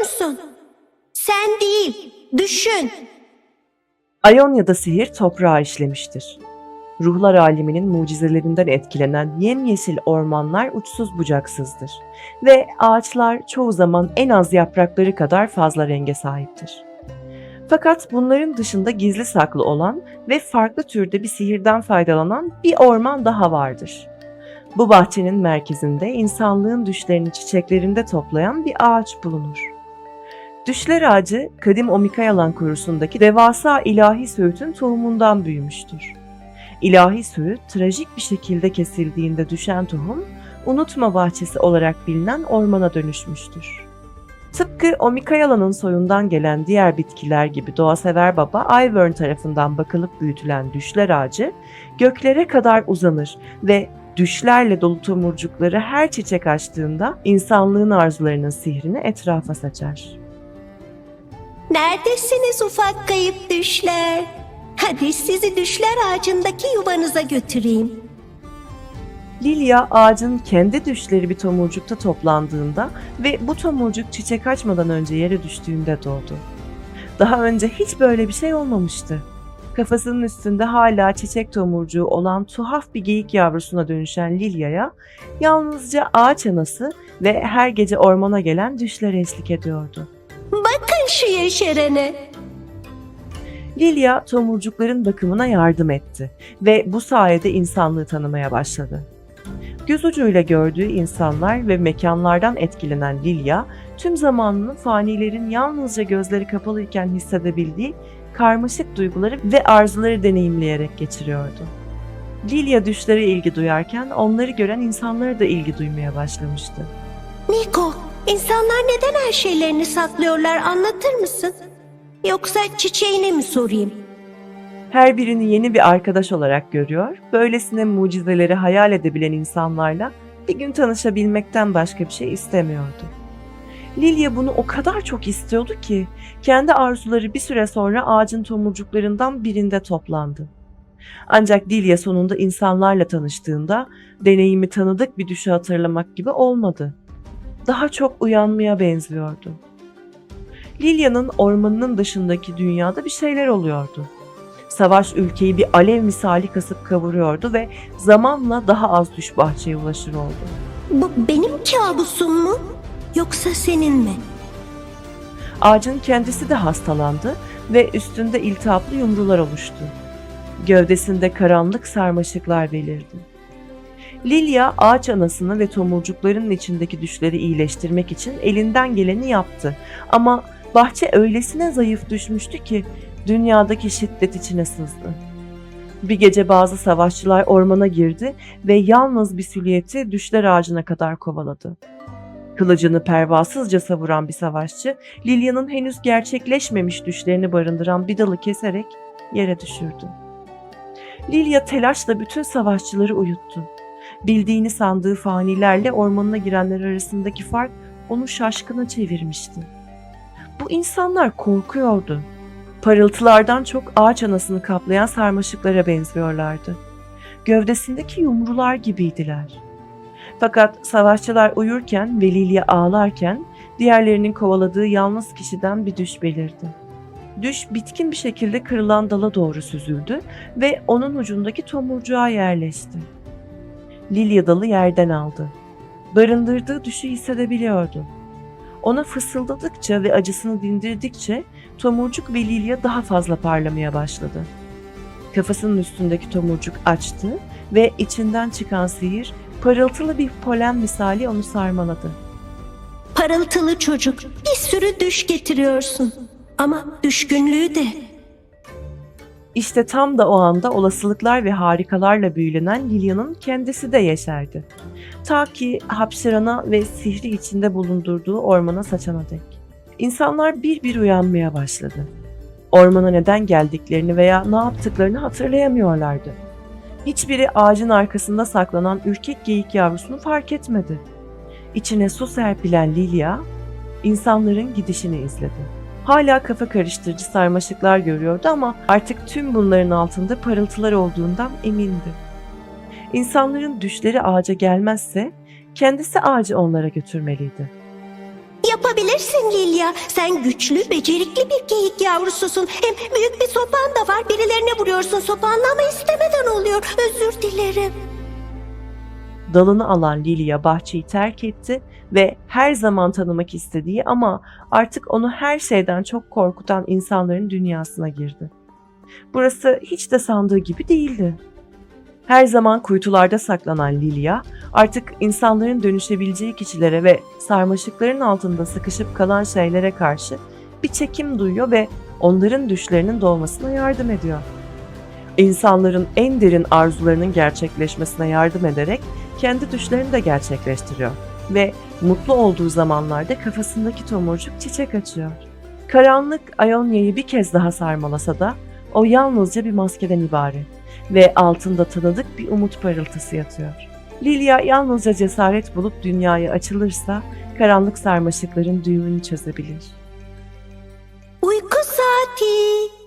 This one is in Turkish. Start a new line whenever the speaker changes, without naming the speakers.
musun? Sen değil, düşün.
Ayonya'da sihir toprağa işlemiştir. Ruhlar aleminin mucizelerinden etkilenen yemyeşil ormanlar uçsuz bucaksızdır ve ağaçlar çoğu zaman en az yaprakları kadar fazla renge sahiptir. Fakat bunların dışında gizli saklı olan ve farklı türde bir sihirden faydalanan bir orman daha vardır. Bu bahçenin merkezinde insanlığın düşlerini çiçeklerinde toplayan bir ağaç bulunur. Düşler ağacı kadim Omikayalan korusundaki devasa ilahi söğütün tohumundan büyümüştür. İlahi söğüt trajik bir şekilde kesildiğinde düşen tohum unutma bahçesi olarak bilinen ormana dönüşmüştür. Tıpkı Omikayalan'ın soyundan gelen diğer bitkiler gibi doğasever baba Ivern tarafından bakılıp büyütülen düşler ağacı göklere kadar uzanır ve düşlerle dolu tomurcukları her çiçek açtığında insanlığın arzularının sihrini etrafa saçar.
Neredesiniz ufak kayıp düşler? Hadi sizi düşler ağacındaki yuvanıza götüreyim.
Lilia ağacın kendi düşleri bir tomurcukta toplandığında ve bu tomurcuk çiçek açmadan önce yere düştüğünde doğdu. Daha önce hiç böyle bir şey olmamıştı. Kafasının üstünde hala çiçek tomurcuğu olan tuhaf bir geyik yavrusuna dönüşen Lilia'ya yalnızca ağaç anası ve her gece ormana gelen düşler eşlik ediyordu.
Bakın şu yeşerene.
Lilia tomurcukların bakımına yardım etti ve bu sayede insanlığı tanımaya başladı. Göz ucuyla gördüğü insanlar ve mekanlardan etkilenen Lilia, tüm zamanını fanilerin yalnızca gözleri kapalıyken hissedebildiği karmaşık duyguları ve arzuları deneyimleyerek geçiriyordu. Lilia düşlere ilgi duyarken onları gören insanlara da ilgi duymaya başlamıştı.
Niko, insanlar neden her şeylerini saklıyorlar anlatır mısın? Yoksa çiçeğine mi sorayım?
Her birini yeni bir arkadaş olarak görüyor, böylesine mucizeleri hayal edebilen insanlarla bir gün tanışabilmekten başka bir şey istemiyordu. Lilia bunu o kadar çok istiyordu ki kendi arzuları bir süre sonra ağacın tomurcuklarından birinde toplandı. Ancak Lilia sonunda insanlarla tanıştığında deneyimi tanıdık bir düşü hatırlamak gibi olmadı. Daha çok uyanmaya benziyordu. Lilia'nın ormanının dışındaki dünyada bir şeyler oluyordu. Savaş ülkeyi bir alev misali kasıp kavuruyordu ve zamanla daha az düş bahçeye ulaşır oldu.
Bu benim kabusum mu? Yoksa senin mi?
Ağacın kendisi de hastalandı ve üstünde iltihaplı yumrular oluştu. Gövdesinde karanlık sarmaşıklar belirdi. Lilia ağaç anasını ve tomurcuklarının içindeki düşleri iyileştirmek için elinden geleni yaptı. Ama bahçe öylesine zayıf düşmüştü ki dünyadaki şiddet içine sızdı. Bir gece bazı savaşçılar ormana girdi ve yalnız bir süliyeti düşler ağacına kadar kovaladı. Kılıcını pervasızca savuran bir savaşçı, Lilia'nın henüz gerçekleşmemiş düşlerini barındıran bir dalı keserek yere düşürdü. Lilia telaşla bütün savaşçıları uyuttu. Bildiğini sandığı fanilerle ormanına girenler arasındaki fark onu şaşkına çevirmişti. Bu insanlar korkuyordu. Parıltılardan çok ağaç anasını kaplayan sarmaşıklara benziyorlardı. Gövdesindeki yumrular gibiydiler. Fakat savaşçılar uyurken ve Lilia ağlarken diğerlerinin kovaladığı yalnız kişiden bir düş belirdi. Düş bitkin bir şekilde kırılan dala doğru süzüldü ve onun ucundaki tomurcuğa yerleşti. Lilia dalı yerden aldı. Barındırdığı düşü hissedebiliyordu. Ona fısıldadıkça ve acısını dindirdikçe tomurcuk ve Lilia daha fazla parlamaya başladı. Kafasının üstündeki tomurcuk açtı ve içinden çıkan sihir parıltılı bir polen misali onu sarmaladı.
Parıltılı çocuk, bir sürü düş getiriyorsun. Ama düşkünlüğü de.
İşte tam da o anda olasılıklar ve harikalarla büyülenen Lilia'nın kendisi de yeşerdi. Ta ki hapşırana ve sihri içinde bulundurduğu ormana saçana dek. İnsanlar bir bir uyanmaya başladı. Ormana neden geldiklerini veya ne yaptıklarını hatırlayamıyorlardı. Hiçbiri ağacın arkasında saklanan ürkek geyik yavrusunu fark etmedi. İçine su serpilen Lilia, insanların gidişini izledi. Hala kafa karıştırıcı sarmaşıklar görüyordu ama artık tüm bunların altında parıltılar olduğundan emindi. İnsanların düşleri ağaca gelmezse kendisi ağacı onlara götürmeliydi.
Yapabilirsin Lilya. Sen güçlü, becerikli bir geyik yavrususun. Hem büyük bir sopan da var. Birilerine vuruyorsun sopanla ama istemeden oluyor. Özür dilerim.
Dalını alan Lilia bahçeyi terk etti ve her zaman tanımak istediği ama artık onu her şeyden çok korkutan insanların dünyasına girdi. Burası hiç de sandığı gibi değildi. Her zaman kuytularda saklanan Lilia artık insanların dönüşebileceği kişilere ve sarmaşıkların altında sıkışıp kalan şeylere karşı bir çekim duyuyor ve onların düşlerinin doğmasına yardım ediyor. İnsanların en derin arzularının gerçekleşmesine yardım ederek kendi düşlerini de gerçekleştiriyor ve mutlu olduğu zamanlarda kafasındaki tomurcuk çiçek açıyor. Karanlık Ayonya'yı bir kez daha sarmalasa da o yalnızca bir maskeden ibaret ve altında tanıdık bir umut parıltısı yatıyor. Lilia yalnızca cesaret bulup dünyaya açılırsa karanlık sarmaşıkların düğümünü çözebilir.
Uyku saati.